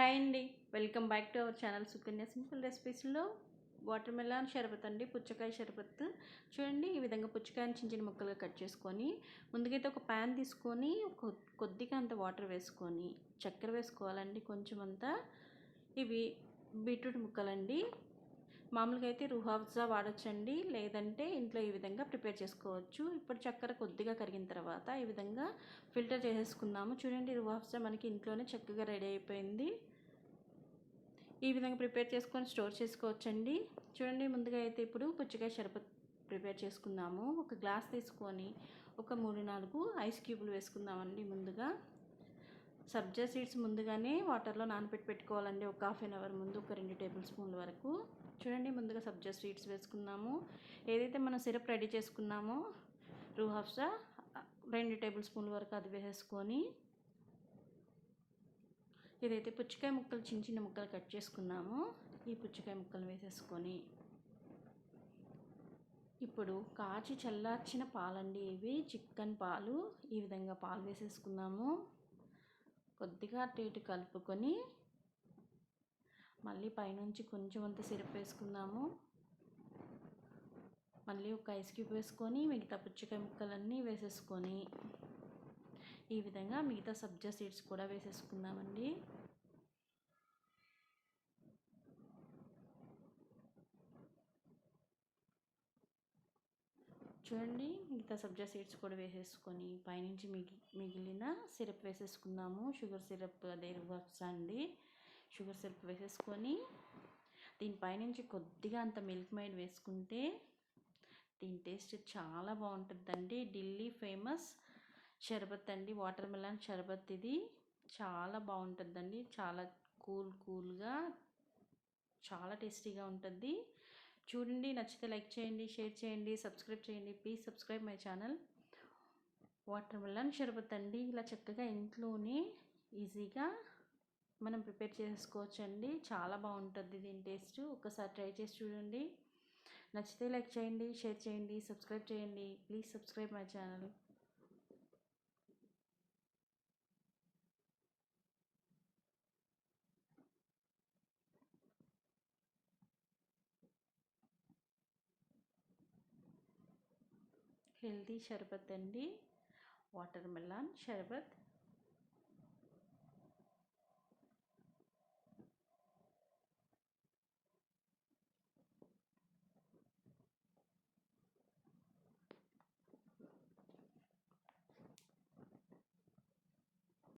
Hi అండి. Welcome back to our channel Sukanya simple రెసిపీస్లో. Watermelon షర్బత్ అండి పుచ్చకాయ షర్బత్. చూడండి ఈ విధంగా పుచ్చకాయని చిన్న చిన్న ముక్కలుగా కట్ చేసుకొని ముందుకైతే ఒక ప్యాన్ తీసుకొని కొద్దిగా అంత వాటర్ వేసుకొని చక్కెర వేసుకోవాలండి కొంచెం అంతా. ఇవి బీట్రూట్ ముక్కలండి. మామూలుగా అయితే రుహాబ్జా వాడచ్చండి. లేదంటే ఇంట్లో ఈ విధంగా ప్రిపేర్ చేసుకోవచ్చు. ఇప్పుడు చక్కెర కొద్దిగా కరిగిన తర్వాత ఈ విధంగా ఫిల్టర్ చేసేసుకుందాము. చూడండి రుహాబ్జా మనకి ఇంట్లోనే చక్కగా రెడీ అయిపోయింది. ఈ విధంగా ప్రిపేర్ చేసుకొని స్టోర్ చేసుకోవచ్చండి. చూడండి ముందుగా అయితే ఇప్పుడు పుచ్చకాయ షర్బత్ ప్రిపేర్ చేసుకుందాము. ఒక గ్లాస్ తీసుకొని ఒక మూడు నాలుగు ఐస్ క్యూబులు వేసుకుందామండి ముందుగా. సబ్జా సీడ్స్ ముందుగానే వాటర్లో నానబెట్టి పెట్టుకోవాలండి. ఒక హాఫ్ అన్ అవర్ ముందు ఒక రెండు టేబుల్ స్పూన్ల వరకు. చూడండి ముందుగా సబ్జా సీడ్స్ వేసుకున్నాము. ఏదైతే మనం సిరప్ రెడీ చేసుకున్నామో రూ హాఫ్సా రెండు టేబుల్ స్పూన్ల వరకు అది వేసేసుకొని ఏదైతే పుచ్చకాయ ముక్కలు చిన్న చిన్న ముక్కలు కట్ చేసుకున్నామో ఈ పుచ్చకాయ ముక్కలు వేసేసుకొని ఇప్పుడు కాచి చల్లార్చిన పాలండి ఇవి. చిక్కన్ పాలు ఈ విధంగా పాలు వేసేసుకున్నాము. కొద్దిగా అటు ఇటు కలుపుకొని మళ్ళీ పైనుంచి కొంచెం అంత సిరప్ వేసుకుందాము. మళ్ళీ ఒక ఐస్ క్యూబ్ వేసుకొని మిగతా పుచ్చకాయ ముక్కలన్నీ వేసేసుకొని ఈ విధంగా మిగతా సబ్జా సీడ్స్ కూడా వేసేసుకుందామండి. చూడండి మిగతా సబ్జా సీడ్స్ కూడా వేసేసుకొని పైనుంచి మిగి మిగిలిన సిరప్ వేసేసుకుందాము. షుగర్ సిరప్ అదే వర్క్స్ అండి. షుగర్ సిరప్ వేసేసుకొని దీనిపైనుంచి కొద్దిగా అంత మిల్క్ మైడ్ వేసుకుంటే దీని టేస్ట్ చాలా బాగుంటుందండి. ఢిల్లీ ఫేమస్ షర్బత్ అండి. వాటర్ మిలన్ షర్బత్ ఇది. చాలా బాగుంటుందండి. చాలా కూల్ కూల్గా చాలా టేస్టీగా ఉంటుంది. చూడండి నచ్చితే లైక్ చేయండి షేర్ చేయండి సబ్స్క్రైబ్ చేయండి. Please subscribe my channel. Water వల్ల షర్బత్ అండి. ఇలా చక్కగా ఇంట్లోనే ఈజీగా మనం ప్రిపేర్ చేసుకోవచ్చండి. చాలా బాగుంటుంది దీని టేస్ట్. ఒకసారి ట్రై చేసి చూడండి. నచ్చితే లైక్ చేయండి షేర్ చేయండి సబ్స్క్రైబ్ చేయండి. Please subscribe my channel. Healthy sharbat అండి. వాటర్ మెలాన్ షర్బత్.